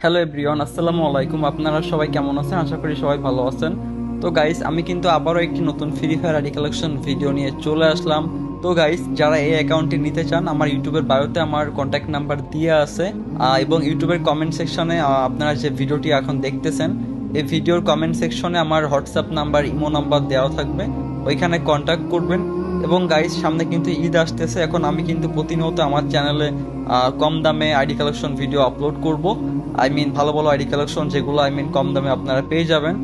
Hello everyone আসসালামু আলাইকুম। আপনারা সবাই কেমন আছেন? আশা করি সবাই ভালো আছেন। তো গাইস আমি কিন্তু আবারও একটি নতুন Free Fire ID collection video নিয়ে চলে আসলাম। তো গাইস যারা এই অ্যাকাউন্টটি নিতে চান, আমার ইউটিউবের বায়োতে আমার কন্ট্যাক্ট নাম্বার দিয়ে আছে। এবং ইউটিউবের কমেন্ট সেকশনে আপনারা যে ভিডিওটি এখন দেখতেছেন, এই ভিডিওর কমেন্ট সেকশনে আমার হোয়াটসঅ্যাপ নাম্বার ইমো নাম্বার দেওয়া থাকবে। ওইখানে কন্ট্যাক্ট করবেন। এবং গাইস সামনে কিন্তু ঈদ আসতেছে। এখন আমি কিন্তু প্রতিনিয়ত আমার চ্যানেলে কম দামে আইডি কালেকশন ভিডিও আপলোড করব। আই মিন ভালো ভালো আইডি কালেকশন যেগুলো আই মিন কম দামে আপনারা পেয়ে যাবেন।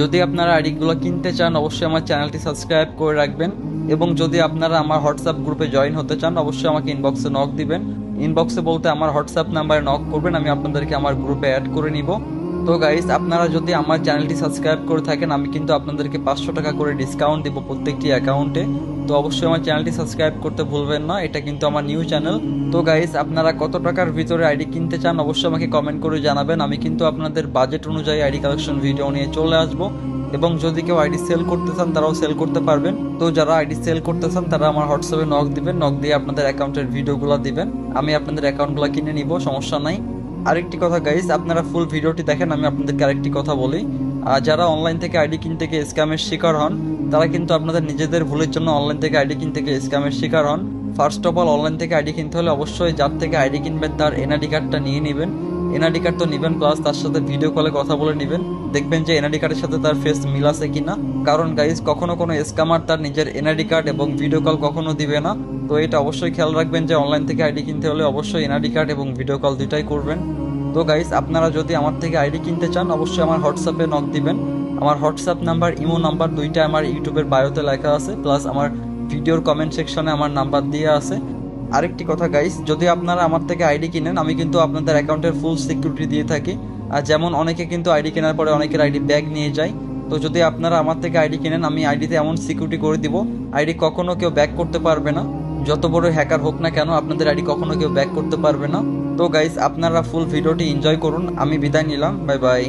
যদি আপনারা আইডিগুলো কিনতে চান, অবশ্যই আমার চ্যানেলটি সাবস্ক্রাইব করে রাখবেন। এবং যদি আপনারা আমার হোয়াটসঅ্যাপ গ্রুপে জয়েন হতে চান, অবশ্যই আমাকে ইনবক্সে নক দিবেন। ইনবক্সে বলতে আমার হোয়াটসঅ্যাপ নাম্বারে নক করবেন। আমি আপনাদেরকে আমার গ্রুপে অ্যাড করে নিব। তো গাইস আপনারা যদি আমার চ্যানেলটি সাবস্ক্রাইব করে থাকেন, আমি কিন্তু আপনাদেরকে পাঁচশো টাকা করে ডিসকাউন্ট দিব প্রত্যেকটি অ্যাকাউন্টে তো অবশ্যই আমার চ্যানেলটি সাবস্ক্রাইব করতে ভুলবেন না, এটা কিন্তু আমার নিউ চ্যানেল তো গাইস আপনারা কত টাকার ভিতরে আইডি কিনতে চান, অবশ্যই আমাকে কমেন্ট করে জানাবেন। আমি কিন্তু আপনাদের বাজেট অনুযায়ী আইডি কালেকশন ভিডিও নিয়ে চলে আসব। এবং যদি কেউ আইডি সেল করতে চান, তারাও সেল করতে পারবেন। তো যারা আইডি সেল করতে চান, তারা আমার হোয়াটসঅ্যাপে নক দিবেন। নক দিয়ে আপনাদের অ্যাকাউন্টের ভিডিওগুলো দিবেন। আমি আপনাদের অ্যাকাউন্টগুলো কিনে নিব, সমস্যা নাই। আরেকটি কথা গাইস আপনারা ফুল ভিডিওটি দেখেন, আমি আপনাদেরকে আরেকটি কথা বলি। আর যারা অনলাইন থেকে আইডি কিনতে গিয়ে স্ক্যামের শিকার হন, তারা কিন্তু আপনাদের নিজেদের ভুলের জন্য অনলাইন থেকে আইডি কিনতে গিয়ে স্ক্যামের শিকার হন। ফার্স্ট অফ অল অনলাইন থেকে আইডি কিনতে হলে অবশ্যই যার থেকে আইডি কিনবেন, তার এনআইডি কার্ডটা নিয়ে নেবেন। এনআইডি কার্ড তো নেবেন প্লাস তার সাথে ভিডিও কলে কথা বলে নেবেন। দেখবেন যে এনআইডি কার্ডের সাথে তার ফেস মিল আছে কিনা। কারণ গাইজ কখনো কোনো স্ক্যামার তার নিজের এনআইডি কার্ড এবং ভিডিও কল কখনো দিবে না। তো এটা অবশ্যই খেয়াল রাখবেন যে অনলাইন থেকে আইডি কিনতে হলে অবশ্যই এনআইডি কার্ড এবং ভিডিও কল দুটাই করবেন। তো গাইস আপনারা যদি আমার থেকে আইডি কিনতে চান, অবশ্যই আমার হোয়াটসঅ্যাপে নক দিবেন। আমার হোয়াটসঅ্যাপ নাম্বার ইমো নাম্বার দুইটা আমার ইউটিউবের বায়োতে লেখা আছে। প্লাস আমার ভিডিওর কমেন্ট সেকশনে আমার নাম্বার দিয়ে আছে। আরেকটি কথা গাইস যদি আপনারা আমার থেকে আইডি কিনেন, আমি কিন্তু আপনাদের অ্যাকাউন্টের ফুল সিকিউরিটি দিয়ে থাকি। আর যেমন অনেকে কিন্তু আইডি কেনার পরে অনেকের আইডি ব্যাগ নিয়ে যায়। তো যদি আপনারা আমার থেকে আইডি কিনেন, আমি আইডিতে এমন সিকিউরিটি করে দিব আইডি কখনো কেউ ব্যাক করতে পারবে না। যত বড় হ্যাকার হোক না কেন, আপনাদের আইডি কখনো কেউ ব্যাক করতে পারবে না। তো গাইস আপনারা ফুল ভিডিওটি এনজয় করুন। আমি বিদায় নিলাম। Bye bye